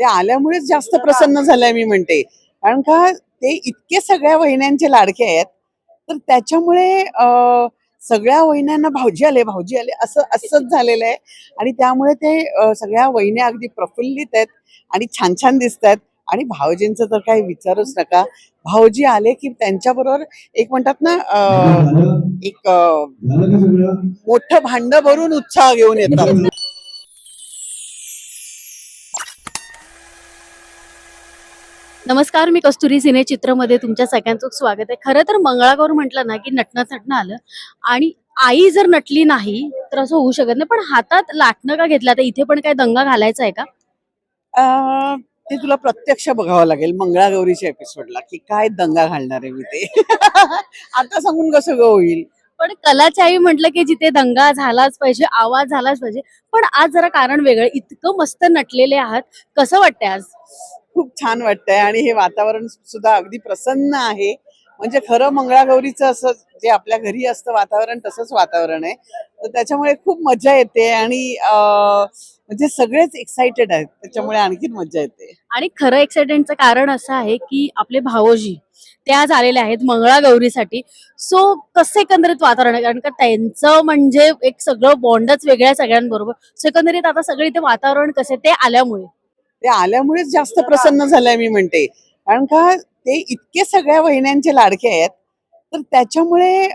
ते आल्यामुळेच जास्त प्रसन्न झालंय मी म्हणते. कारण का ते इतके सगळ्या वहिन्यांचे लाडके आहेत. तर त्याच्यामुळे सगळ्या वहिन्यांना भाऊजी आले भाऊजी आले असं असंच झालेलं आहे. आणि त्यामुळे ते सगळ्या वहिन्या अगदी प्रफुल्लित आहेत आणि छान छान दिसत आहेत. आणि भाऊजींचं तर काही विचारूच नका. भाऊजी आले की त्यांच्याबरोबर एक म्हणतात ना अं, एक मोठं भांड भरून उत्साह घेऊन येतात. नमस्कार मी कस्तुरी सिने चित्रमध्ये तुमच्या सगळ्यांचं स्वागत आहे. खरं तर मंगळागौर म्हटलं ना की नटणं थटणं आलं. आणि आई जर नटली नाही तर असं होऊ शकत नाही. पण हातात लाटणं का घेतलं? आता इथे पण काय दंगा घालायचा आहे का? अं, ते तुला प्रत्यक्ष बघावं लागेल मंगळागौरीच्या एपिसोडला की काय दंगा घालणार आहे मी ते. आता सांगून कसं ग होईल? पण कलाची आई म्हटलं की जिथे दंगा झालाच पाहिजे आवाज झालाच पाहिजे. पण आज जरा कारण वेगळं. इतकं मस्त नटलेले आहात. कसं वाटतंय आज? खूप छान वाटतंय आणि हे वातावरण सुद्धा अगदी प्रसन्न आहे. म्हणजे खरं मंगळागौरीचं असं जे आपल्या घरी असतं वातावरण तसंच वातावरण आहे. तर त्याच्यामुळे खूप मजा येते आणि म्हणजे सगळेच एक्साइटेड आहेत. त्याच्यामुळे आणखीन मजा येते. आणि खरं एक्साइटेंटचं कारण असं आहे की आपले भावोजी ते आज आलेले आहेत मंगळागौरीसाठी. सो कसं एकंदरीत वातावरण आहे? कारण का त्यांचं म्हणजे एक सगळं बॉन्डच वेगळं आहे सगळ्यांबरोबर. सो एकंदरीत आता सगळं इथे वातावरण कसं ते आल्यामुळे. ते आल्यामुळेच जास्त प्रसन्न झालंय मी म्हणते. कारण का ते इतके सगळ्या वहिन्यांचे लाडके आहेत. तर त्याच्यामुळे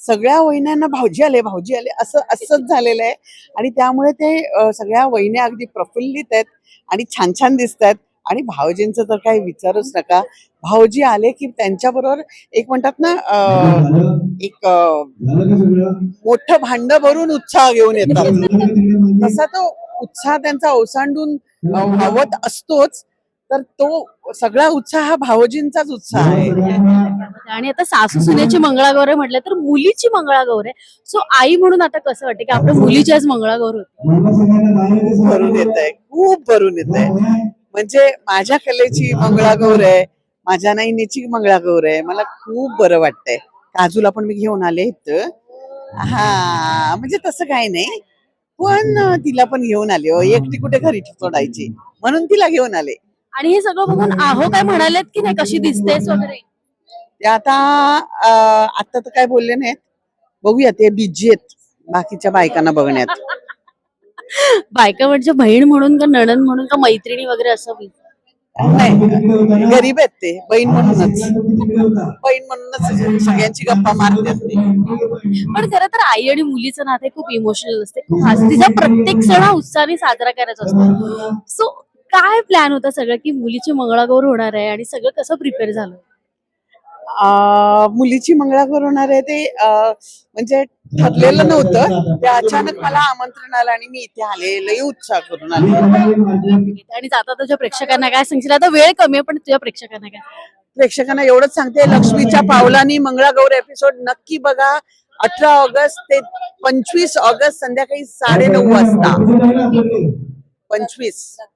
सगळ्या वहिन्यांना भाऊजी आले भाऊजी आले असं असंच झालेलं आहे. आणि त्यामुळे ते सगळ्या वहिन्या अगदी प्रफुल्लित आहेत आणि छान छान दिसत आहेत. आणि भाऊजींचं तर काही विचारूच नका. भाऊजी आले की त्यांच्याबरोबर एक म्हणतात ना एक मोठं भांड भरून उत्साह घेऊन येतात. तसा तो उत्साह त्यांचा ओसांडून अं, वावत असतोच. तर तो सगळा उत्साह हा भावजींचाच उत्साह आहे. आणि आता सासू सुनेची मंगळागौर आहे म्हटलं तर मुलीची मंगळागौर आहे. सो आई म्हणून आता कसं वाटतं की आपल्या मुलीची आज मंगळागौर होती? भरून येत आहे. खूप भरून येत आहे. म्हणजे माझ्या कलेची मंगळागौर आहे. माझ्या नाईनीची मंगळागौर आहे. मला खूप बरं वाटतंय. काजूला पण मी घेऊन आले इथं. हा म्हणजे तसं काही नाही. पण तिला पण घेऊन आले. हो एकटी कुठे घरी सोडायची म्हणून तिला घेऊन आले. आणि हे सगळं बघून आहो काय म्हणालेत की नाही कशी दिसतेस वगैरे? ते आता आता तर काय बोलले नाहीत. बघूया ते बिजी आहेत बाकीच्या बायकांना बघण्यात. बायका म्हणजे बहीण म्हणून का नणन म्हणून का मैत्रिणी वगैरे असं बी? नाही गरीब आहेत ते बहीण म्हणूनच. बहीण म्हणूनच सगळ्यांची गप्पा मारतात ते. पण खरं तर आई आणि मुलीचं नातं हे खूप इमोशनल असते खूप तिचा प्रत्येक सण हा उत्साहाने साजरा करायचा असतो. सो काय प्लॅन होता सगळं की मुलीची मंगळागौर होणार आहे आणि सगळं कसं प्रिपेअर झालं? मुलीची मंगळागौर होणार आहे ते म्हणजे ठरलेलं नव्हतं. ते अचानक मला आमंत्रण आलं आणि मी इथे आले लई उत्साह करून आले. आणि जाता तुझ्या प्रेक्षकांना काय सांगशील? आता वेळ कमी आहे पण तुझ्या प्रेक्षकांना काय? प्रेक्षकांना एवढंच सांगते लक्ष्मीच्या पावलांनी मंगळागौर एपिसोड नक्की बघा. अठरा ऑगस्ट ते पंचवीस ऑगस्ट संध्याकाळी साडेनऊ वाजता. पंचवीस.